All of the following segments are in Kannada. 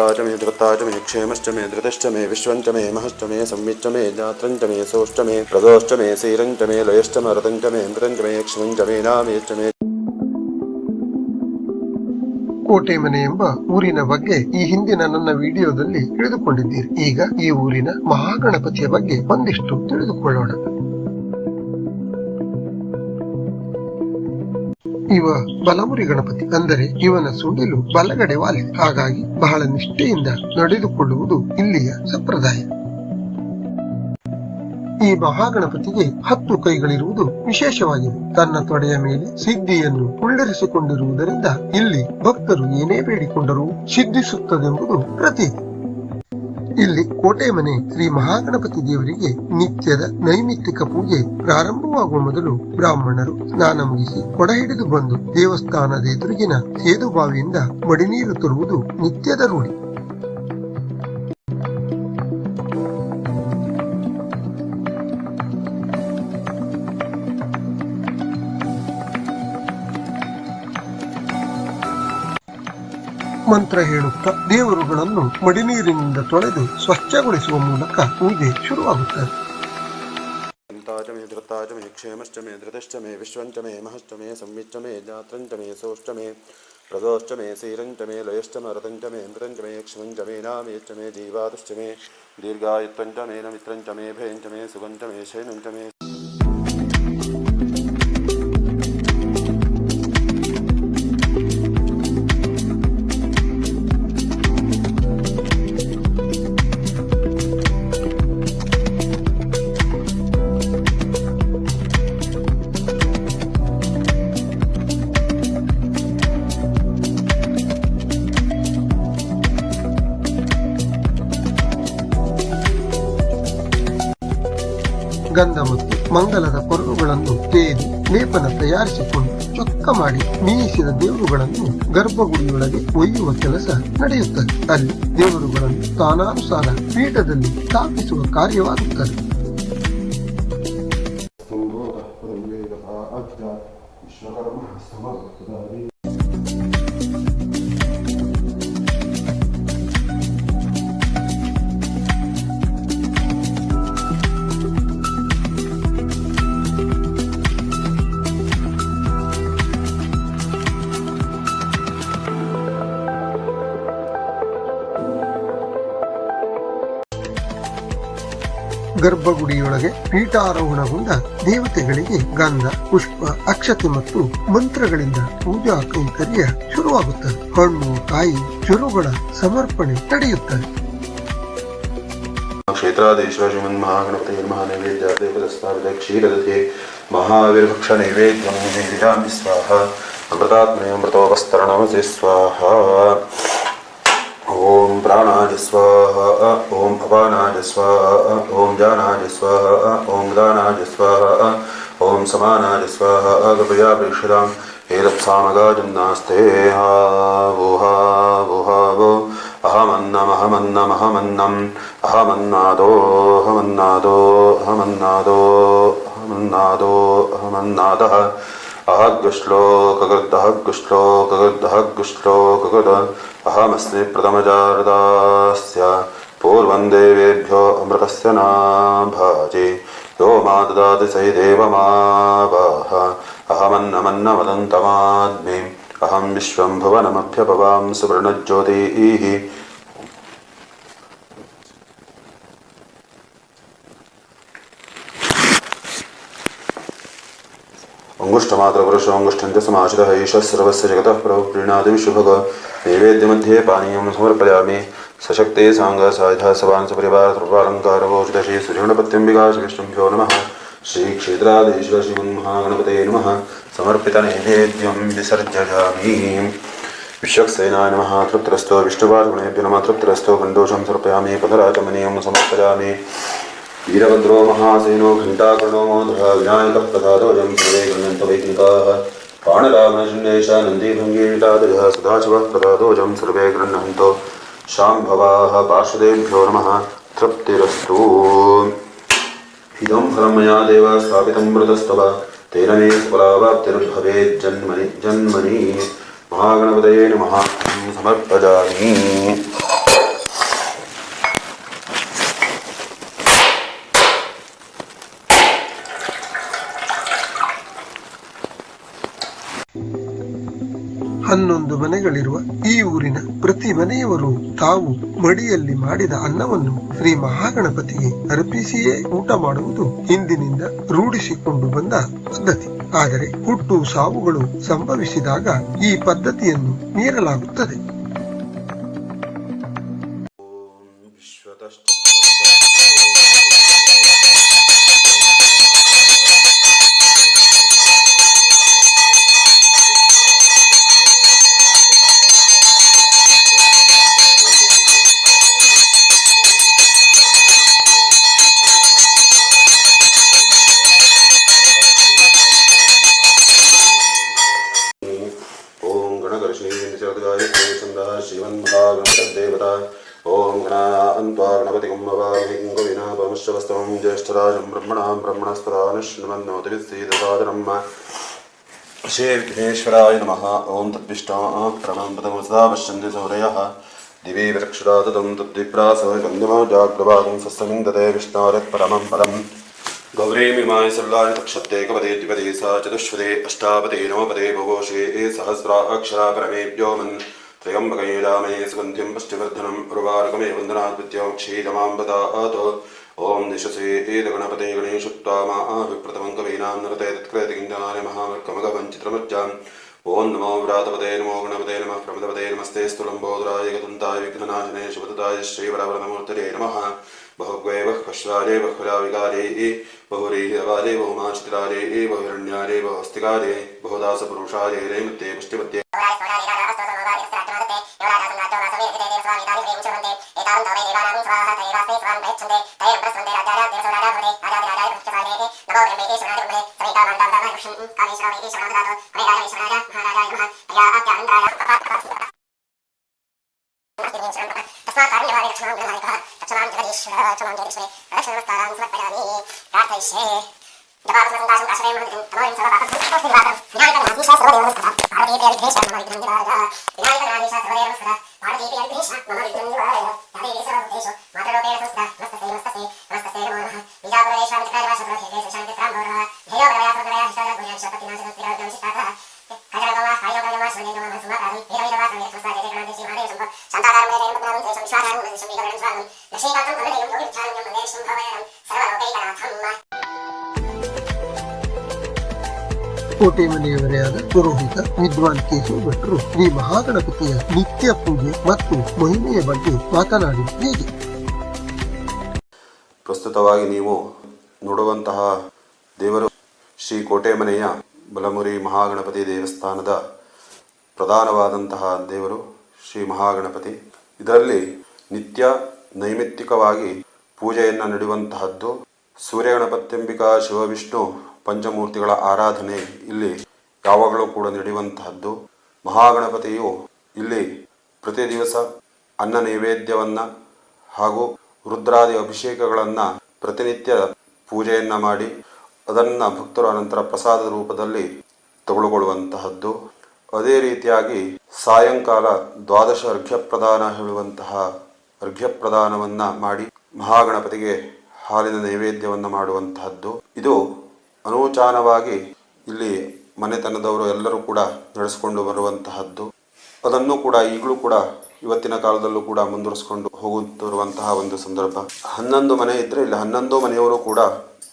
ಧೃತಾ ಮೇ ಧೃತಾ ಮೇ ಕ್ಷೇಮಶ್ಚ ಮೇ ಧೃತಶ್ಚ ಮೇ ವಿಶ್ವಂಚ ಮೇ ಮಹಶ್ಚ ಮೇ ಸಂವಿಚ್ಚ ಮೇ ಜಾತ್ರಂಚ ಮೇ ಮೇ ಮೇ ಸೀರಂಚ ಮೇ ಲಯಶ್ಚ ಮರತಂಚ ಮೇ ಮೃತಂಚ ಮೇ ಕ್ಷಮಂಚ ಮೇ ನಾಮೇಶ್ಚ ಮೇ ಕೋಟೆ ಮನೆ ಎಂಬ ಊರಿನ ಬಗ್ಗೆ ಈ ಹಿಂದಿನ ನನ್ನ ವಿಡಿಯೋದಲ್ಲಿ ತಿಳಿದುಕೊಂಡಿದ್ದೀರಿ. ಈಗ ಈ ಊರಿನ ಮಹಾಗಣಪತಿಯ ಬಗ್ಗೆ ಒಂದಿಷ್ಟು ತಿಳಿದುಕೊಳ್ಳೋಣ. ಇವ ಬಲಮುರಿ ಗಣಪತಿ ಅಂದರೆ ಇವನ ಸುಂಡಿಲು ಬಲಗಡೆ ವಾಲೆ. ಹಾಗಾಗಿ ಬಹಳ ನಿಷ್ಠೆಯಿಂದ ನಡೆದುಕೊಳ್ಳುವುದು ಇಲ್ಲಿಯ ಸಂಪ್ರದಾಯ. ಈ ಮಹಾಗಣಪತಿಗೆ ಹತ್ತು ಕೈಗಳಿರುವುದು ವಿಶೇಷವಾಗಿದೆ ತನ್ನ ತೊಡೆಯ ಮೇಲೆ ಸಿದ್ಧಿಯನ್ನು ಕುಳ್ಳರಿಸಿಕೊಂಡಿರುವುದರಿಂದ ಇಲ್ಲಿ ಭಕ್ತರು ಏನೇ ಬೇಡಿಕೊಂಡರೂ ಸಿದ್ಧಿಸುತ್ತದೆಂಬುದು ಪ್ರತೀತಿ. ಕೋಟೆ ಮನೆ ಶ್ರೀ ಮಹಾಗಣಪತಿ ದೇವರಿಗೆ ನಿತ್ಯದ ನೈಮಿತ್ತಿಕ ಪೂಜೆ ಪ್ರಾರಂಭವಾಗುವ ಮೊದಲು ಬ್ರಾಹ್ಮಣರು ಸ್ನಾನ ಮುಗಿಸಿ ಕೊಡ ಹಿಡಿದು ಬಂದು ದೇವಸ್ಥಾನದ ಎದುರಿಗಿನ ಸೇದುಬಾವಿಯಿಂದ ಮಡಿನೀರು ತರುವುದು ನಿತ್ಯದ ರೂಢಿ. ಮಂತ್ರ ಹೇಳುತ್ತಾ ದೇವರುಗಳನ್ನು ಮಡಿನೀರಿನಿಂದ ತೊಳೆದು ಸ್ವಚ್ಛಗೊಳಿಸುವ ಮೂಲಕ ಪೂಜೆ ಶುರುವಾಗುತ್ತದೆ शान्ता च मे धृता च मे क्षेमश्च मे धृतश्च मे विश्वञ्च मे महश्च मे संविच्च मे जात्रञ्च मे सोश्च मे प्रदोश्च मे सीरञ्च मे लयश्च मरतञ्च मे मृतञ्च मे क्ष्मञ्च मे नामेश्च मे जीवातुश्च मे दीर्घायुत्वञ्च मे नमित्रञ्च मे भयञ्च मे सुगञ्च मे शयनञ्च मे ಗಂಧ ಮತ್ತು ಮಂಗಲದ ಕೊರಳುಗಳನ್ನು ತೇರಿ ಲೇಪನ ತಯಾರಿಸಿಕೊಂಡು ಚೊಕ್ಕ ಮಾಡಿ ಮೀಸಿದ ದೇವರುಗಳನ್ನು ಗರ್ಭಗುಡಿಯೊಳಗೆ ಒಯ್ಯುವ ಕೆಲಸ ನಡೆಯುತ್ತದೆ. ಅಲ್ಲಿ ದೇವರುಗಳನ್ನು ಸ್ಥಾನಾನುಸಾರ ಪೀಠದಲ್ಲಿ ಸ್ಥಾಪಿಸುವ ಕಾರ್ಯವಾಗುತ್ತದೆ. ಗರ್ಭಗುಡಿಯೊಳಗೆ ಪೀಠಾರೋಹಣಗೊಂಡ ದೇವತೆಗಳಿಗೆ ಗಂಧ ಪುಷ್ಪ ಅಕ್ಷತೆ ಮತ್ತು ಮಂತ್ರಗಳಿಂದ ಪೂಜಾ ಕೈಂಕರ್ಯ ಶುರುವಾಗುತ್ತದೆ ಹಣ್ಣು ಕಾಯಿ ಚುರುಗಳ ಸಮರ್ಪಣೆ ನಡೆಯುತ್ತದೆ क्षेत्राधीश्वर श्रीमन्महागणपते नमः नैवेद्यादेवदस्ताविद क्षीरदधे महावीरभक्षनैवेद्यं निवेदितामि स्वाहा अमृतात्मयमृतोपस्तरणमसि स्वाहा ॐ प्राणाय स्वाहा ॐ अपानाय स्वाहा ॐ जानाय स्वाहा ॐ दानाय स्वाहा ॐ समानाय स्वाहा कृपया प्रेक्षतां एतत्सामगाजं नास्ते हा वो हा वो हा वो अहमन्नमहमन्नमहमन्नम् अहमन्नादोऽहमन्नादो अहग्श्लोकगद्दहग्श्लोकगद्दहग्श्लोकगद अहमस्मि प्रथमजारदास्य। पूर्वं देवेभ्यो अमृतस्य नाभाजे यो मा ददाति सै देवमावाह। अहमन्नमन्नमदन्तमाद्मि अहं विश्वं भुवनमभ्यपवां सुवर्णज्योतिः। अङ्गुष्ठमात्रपुरुषोऽङ्गुष्ठं च समाचितः ईशः सर्वस्य जगतः प्रभुः विशुभग नैवेद्यमध्ये पानीयं समर्पयामि। सशक्ते साङ्गसायुधः सवान् सपरिवारसर्वालङ्कारवोचितश्री सुजगणपत्यम्बिकाशविष्णुभ्यो नमः। श्रीक्षेत्राधीश्वर श्रीमन्महागणपते नमः। समर्पितनैवेद्यं विसर्जयामि। विश्वक्सेनाय नमः। तृप्तरस्तो विष्णुवार्गुणेभ्यो नमः। तृप्तरस्तो गण्डोषं समर्पयामि। पुनराचमनीयं समर्पयामि। वीरभद्रो महासेनो घण्टाकर्णो मोधः विनायकप्रसादोऽयं सर्वे गृह्णन्तवैज्ञिकाः पाणरावणशृण्येश नन्दीभङ्गीटादयः सदाशिवः प्रसादोऽयं सर्वे गृह्णन्तो। शाम्भवाः पार्षदेभ्यो नमः। तृप्तिरस्तु। इदं फलं मया देव स्थापितं मृतस्तव। तेन मे फलावाप्तिर्भवेत् जन्मनि महागणपतये नमः। समर्पयामि। ಹನ್ನೊಂದು ಮನೆಗಳಿರುವ ಈ ಊರಿನ ಪ್ರತಿ ಮನೆಯವರು ತಾವು ಮಡಿಯಲ್ಲಿ ಮಾಡಿದ ಅನ್ನವನ್ನು ಶ್ರೀ ಮಹಾಗಣಪತಿಗೆ ಅರ್ಪಿಸಿಯೇ ಊಟ ಮಾಡುವುದು ಹಿಂದಿನಿಂದ ರೂಢಿಸಿಕೊಂಡು ಬಂದ ಪದ್ಧತಿ. ಆದರೆ ಹುಟ್ಟು ಸಾವುಗಳು ಸಂಭವಿಸಿದಾಗ ಈ ಪದ್ಧತಿಯನ್ನು ಮೀರಲಾಗುತ್ತದೆ. ब्रह्मणागणपति देवता ॐ गणान्त्वा गणपतिं नवामिं कविनापमश्रवस्तवं ज्येष्ठराजं ब्रह्मणां ब्रह्मणस्तरानुष्णुमन्नोतिवित्सीदसादरम् श्री विघ्नेश्वराय नमः ॐ तद्विष्टाक्रमपदमुदा पश्यन्ति सौरयः दिवे वृक्षराजतं तद्विप्रासवन्यमाजाग्रभागं सस्समिन्दते विष्णारत्परमं पदम् गौरीमिमाय सर्वाणि तक्षत्ते कपदे द्विपदे सा चतुष्पदे अष्टापदे नवपदे भवोषे सहस्रा अक्षरा परमेभ्यो मन् त्र्यम्बकैडामये सुगन्धिम् पुष्टिवर्धनम् उर्वारुकमे वन्दनाद्वित्यामुक्षीदमाम्बदात् ॐ दिशसे एदगणपते गणेशुत्वामाभिप्रथमम् कवीनाम् नरते तत्कृतिकिञ्जनानि नमो व्रातपते नमो गणपते नम प्रमदपते नमस्ते स्तुलम्बोदराय गतन्ताय विघ्ननाशने शुभदताय श्रीवरवरनमूर्तये नम। बहुग्वे बह्वश्रारे बह्वराविकारे बहुरेहवारे बहुमाशितिरारे बहुहिरण्यारे बहुहस्तिकारे बहुदासपुरुषाय रे मत्ये पुष्टिमत्ये। భారతీయ ೇಶ್ವರಿಕಾರ್ಯ ಸಂಪ್ರಹ್ಮ ಧೈರ್ಯ ಪ್ರಯಾಸೋದಯ ಹಿಷ್ಟೋದಯ ಶಪತಿನಾಶೋತ್ಪಿರಾಗಮಿಷ್ಟಾತಃ ಕಜರಗವ ಕಾಯೋಗವ ಸ್ವನೇಗವ ಸುಮಕಾರಿ ವೀರವೀರವ ಸಂವೇತಸ್ವ ಜಯಗಣಾಂತಿ ಶ್ರೀಮಾದೇವ ಸಂಭವ ಸಂತಾನಾರಮೇ ರೇಣುಪುರಾಂ ಜಯ ಸಂಶ್ವಾರಾರು ಸಂವೀಗಣಂ ಸ್ವಾಮಂ ಲಕ್ಷ್ಮೀಕಾಂತಂ ಹೃದಯಂ ಯೋಗಿಧ್ಯಾನಂ ಯಂ ಹೃದಯ ಶಂಭವಯಂ ಸರ್ವಲೋಕೈಕನಾಥಂ ಕೋಟೆ ಮನೆಯವರಾದ ಪುರೋಹಿತ, ವಿದ್ವಾನ್ ಕೇಶವ ಭಟ್ರು ಶ್ರೀ ಮಹಾಗಣಪತಿಯ ನಿತ್ಯ ಮತ್ತು ಮಹಿಮೆಯ ಬಗ್ಗೆ ಮಾತನಾಡಿದ ಹೇಗೆ? ಪ್ರಸ್ತುತವಾಗಿ ನೀವು ನೋಡುವಂತಹ ದೇವರು ಶ್ರೀ ಕೋಟೆಮನೆಯ ಬಲಮುರಿ ಮಹಾಗಣಪತಿ ದೇವಸ್ಥಾನದ ಪ್ರಧಾನವಾದಂತಹ ದೇವರು ಶ್ರೀ ಮಹಾಗಣಪತಿ. ಇದರಲ್ಲಿ ನಿತ್ಯ ನೈಮಿತ್ತಿಕವಾಗಿ ಪೂಜೆಯನ್ನು ನಡೆಯುವಂತಹದ್ದು ಸೂರ್ಯಗಣಪತ್ಯಂಬಿಕಾ ಶಿವವಿಷ್ಣು ಪಂಚಮೂರ್ತಿಗಳ ಆರಾಧನೆ ಇಲ್ಲಿ ಯಾವಾಗಲೂ ಕೂಡ ನಡೆಯುವಂತಹದ್ದು ಮಹಾಗಣಪತಿಯು ಇಲ್ಲಿ ಪ್ರತಿ ದಿವಸ ಅನ್ನ ನೈವೇದ್ಯವನ್ನು ಹಾಗೂ ರುದ್ರಾದಿ ಅಭಿಷೇಕಗಳನ್ನು ಪ್ರತಿನಿತ್ಯ ಪೂಜೆಯನ್ನು ಮಾಡಿ ಅದನ್ನು ಭಕ್ತರು ಅನಂತರ ಪ್ರಸಾದ ರೂಪದಲ್ಲಿ ತಗೊಳ್ಳುವಂತಹದ್ದು. ಅದೇ ರೀತಿಯಾಗಿ ಸಾಯಂಕಾಲ ದ್ವಾದಶ ಅರ್ಘ್ಯ ಪ್ರದಾನ ಹೇಳುವಂತಹ ಅರ್ಘ್ಯ ಪ್ರದಾನವನ್ನ ಮಾಡಿ ಮಹಾಗಣಪತಿಗೆ ಹಾಲಿನ ನೈವೇದ್ಯವನ್ನ ಮಾಡುವಂತಹದ್ದು. ಇದು ಅನೂಚಾನವಾಗಿ ಇಲ್ಲಿ ಮನೆತನದವರು ಎಲ್ಲರೂ ಕೂಡ ನಡೆಸಿಕೊಂಡು ಬರುವಂತಹದ್ದು. ಅದನ್ನು ಕೂಡ ಈಗಲೂ ಕೂಡ ಇವತ್ತಿನ ಕಾಲದಲ್ಲೂ ಕೂಡ ಮುಂದುವರಿಸಿಕೊಂಡು ಹೋಗುತ್ತಿರುವಂತಹ ಒಂದು ಸಂದರ್ಭ. ಹನ್ನೊಂದು ಮನೆ ಇದ್ದರೆ ಇಲ್ಲಿ ಹನ್ನೊಂದು ಮನೆಯವರು ಕೂಡ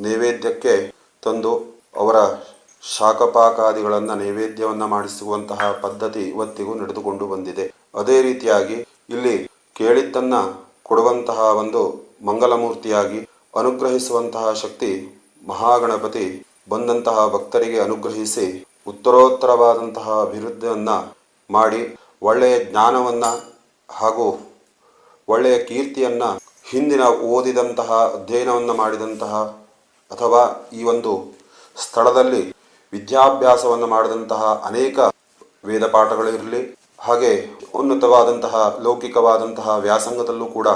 ನೈವೇದ್ಯಕ್ಕೆ ತಂದು ಅವರ ಶಾಖಪಾಕಾದಿಗಳನ್ನು ನೈವೇದ್ಯವನ್ನು ಮಾಡಿಸುವಂತಹ ಪದ್ಧತಿ ಇವತ್ತಿಗೂ ನಡೆದುಕೊಂಡು ಬಂದಿದೆ. ಅದೇ ರೀತಿಯಾಗಿ ಇಲ್ಲಿ ಕೇಳಿದ್ದನ್ನು ಕೊಡುವಂತಹ ಒಂದು ಮಂಗಲಮೂರ್ತಿಯಾಗಿ ಅನುಗ್ರಹಿಸುವಂತಹ ಶಕ್ತಿ ಮಹಾಗಣಪತಿ ಬಂದಂತಹ ಭಕ್ತರಿಗೆ ಅನುಗ್ರಹಿಸಿ ಉತ್ತರೋತ್ತರವಾದಂತಹ ಅಭಿವೃದ್ಧಿಯನ್ನ ಮಾಡಿ ಒಳ್ಳೆಯ ಜ್ಞಾನವನ್ನು ಹಾಗೂ ಒಳ್ಳೆಯ ಕೀರ್ತಿಯನ್ನು ಹಿಂದಿನ ಓದಿದಂತಹ ಅಧ್ಯಯನವನ್ನು ಮಾಡಿದಂತಹ ಅಥವಾ ಈ ಒಂದು ಸ್ಥಳದಲ್ಲಿ ವಿದ್ಯಾಭ್ಯಾಸವನ್ನು ಮಾಡಿದಂತಹ ಅನೇಕ ವೇದ ಪಾಠಗಳಿರಲಿ ಹಾಗೆ ಉನ್ನತವಾದಂತಹ, ಲೌಕಿಕವಾದಂತಹ ವ್ಯಾಸಂಗದಲ್ಲೂ ಕೂಡ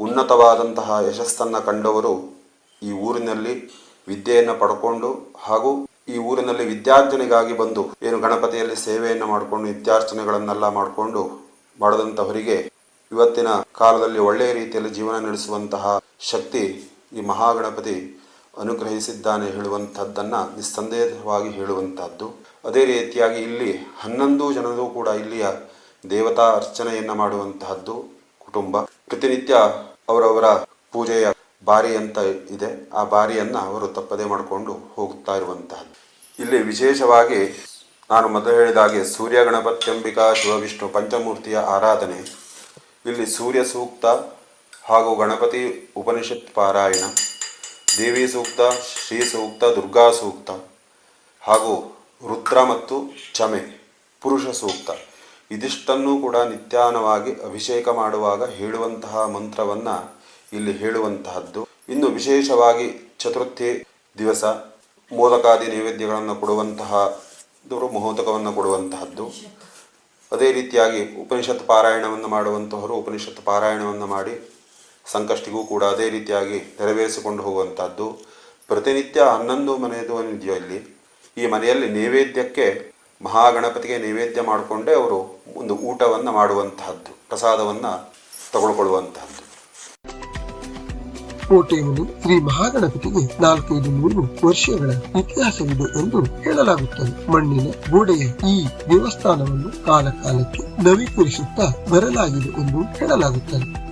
ಉನ್ನತವಾದಂತಹ ಯಶಸ್ಸನ್ನು ಕಂಡವರು ಈ ಊರಿನಲ್ಲಿ ವಿದ್ಯೆಯನ್ನು ಪಡ್ಕೊಂಡು ಹಾಗೂ ಈ ಊರಿನಲ್ಲಿ ವಿದ್ಯಾರ್ಜನೆಗಾಗಿ ಬಂದು ಏನು ಗಣಪತಿಯಲ್ಲಿ ಸೇವೆಯನ್ನು ಮಾಡಿಕೊಂಡು ನಿತ್ಯಾರ್ಚನೆಗಳನ್ನೆಲ್ಲ ಮಾಡಿಕೊಂಡು ಮಾಡದಂತಹವರಿಗೆ ಇವತ್ತಿನ ಕಾಲದಲ್ಲಿ ಒಳ್ಳೆಯ ರೀತಿಯಲ್ಲಿ ಜೀವನ ನಡೆಸುವಂತಹ ಶಕ್ತಿ ಈ ಮಹಾಗಣಪತಿ ಅನುಗ್ರಹಿಸಿದ್ದಾನೆ ಹೇಳುವಂಥದ್ದನ್ನು ನಿಸ್ಸಂದೇಹವಾಗಿ ಹೇಳುವಂತಹದ್ದು ಅದೇ ರೀತಿಯಾಗಿ ಇಲ್ಲಿ ಹನ್ನೊಂದು ಜನರು ಕೂಡ ಇಲ್ಲಿಯ ದೇವತಾ ಅರ್ಚನೆಯನ್ನು ಮಾಡುವಂತಹದ್ದು ಕುಟುಂಬ. ಪ್ರತಿನಿತ್ಯ ಅವರವರ ಪೂಜೆಯ ಬಾರಿ ಅಂತ ಇದೆ, ಆ ಬಾರಿಯನ್ನು ಅವರು ತಪ್ಪದೇ ಮಾಡಿಕೊಂಡು ಹೋಗುತ್ತಾ ಇರುವಂತಹದ್ದು. ಇಲ್ಲಿ ವಿಶೇಷವಾಗಿ ನಾನು ಮೊದಲು ಹೇಳಿದ ಹಾಗೆ ಸೂರ್ಯ ಗಣಪತ್ಯಂಬಿಕಾ ಶಿವವಿಷ್ಣು ಪಂಚಮೂರ್ತಿಯ ಆರಾಧನೆ. ಇಲ್ಲಿ ಸೂರ್ಯ ಸೂಕ್ತ ಹಾಗೂ ಗಣಪತಿ ಉಪನಿಷತ್ ಪಾರಾಯಣ, ದೇವಿ ಸೂಕ್ತ, ಶ್ರೀ ಸೂಕ್ತ, ದುರ್ಗಾ ಸೂಕ್ತ ಹಾಗೂ ರುದ್ರ ಮತ್ತು ಚಮೆ, ಪುರುಷ ಸೂಕ್ತ. ಇದಿಷ್ಟನ್ನು ಕೂಡ ನಿತ್ಯಾನವಾಗಿ ಅಭಿಷೇಕ ಮಾಡುವಾಗ ಹೇಳುವಂತಹ ಮಂತ್ರವನ್ನು ಇಲ್ಲಿ ಹೇಳುವಂತಹದ್ದು. ಇನ್ನು ವಿಶೇಷವಾಗಿ ಚತುರ್ಥಿ ದಿವಸ ಮೋದಕಾದಿ ನೈವೇದ್ಯಗಳನ್ನು ಕೊಡುವಂತಹ ಮಹೋದಕವನ್ನು ಕೊಡುವಂತಹದ್ದು. ಅದೇ ರೀತಿಯಾಗಿ ಉಪನಿಷತ್ ಪಾರಾಯಣವನ್ನು ಮಾಡುವಂತಹವರು ಉಪನಿಷತ್ ಪಾರಾಯಣವನ್ನು ಮಾಡಿ ಸಂಕಷ್ಟಿಗೂ ಕೂಡ ಅದೇ ರೀತಿಯಾಗಿ ನೆರವೇರಿಸಿಕೊಂಡು ಹೋಗುವಂತಹದ್ದು. ಪ್ರತಿನಿತ್ಯ ಹನ್ನೊಂದು ಮನೆಯದು ಇದೆಯೋ ಇಲ್ಲಿ. ಈ ಮನೆಯಲ್ಲಿ ನೈವೇದ್ಯಕ್ಕೆ ಮಹಾಗಣಪತಿಗೆ ನೈವೇದ್ಯ ಮಾಡಿಕೊಂಡೇ ಅವರು ಒಂದು ಊಟವನ್ನು ಮಾಡುವಂತಹದ್ದು, ಪ್ರಸಾದವನ್ನು ತಗೊಳ್ಕೊಳ್ಳುವಂತಹದ್ದು. ಕೋಟೆಯಲ್ಲಿ ಶ್ರೀ ಮಹಾಗಣಪತಿಗೆ ನಾಲ್ಕೈದು ನೂರು ವರ್ಷಗಳ ಇತಿಹಾಸವಿದೆ ಎಂದು ಹೇಳಲಾಗುತ್ತದೆ. ಮಣ್ಣಿನ ಗೋಡೆಯ ಈ ದೇವಸ್ಥಾನವನ್ನು ಕಾಲಕಾಲಕ್ಕೆ ನವೀಕರಿಸುತ್ತಾ ಬರಲಾಗಿದೆ ಎಂದು ಹೇಳಲಾಗುತ್ತದೆ.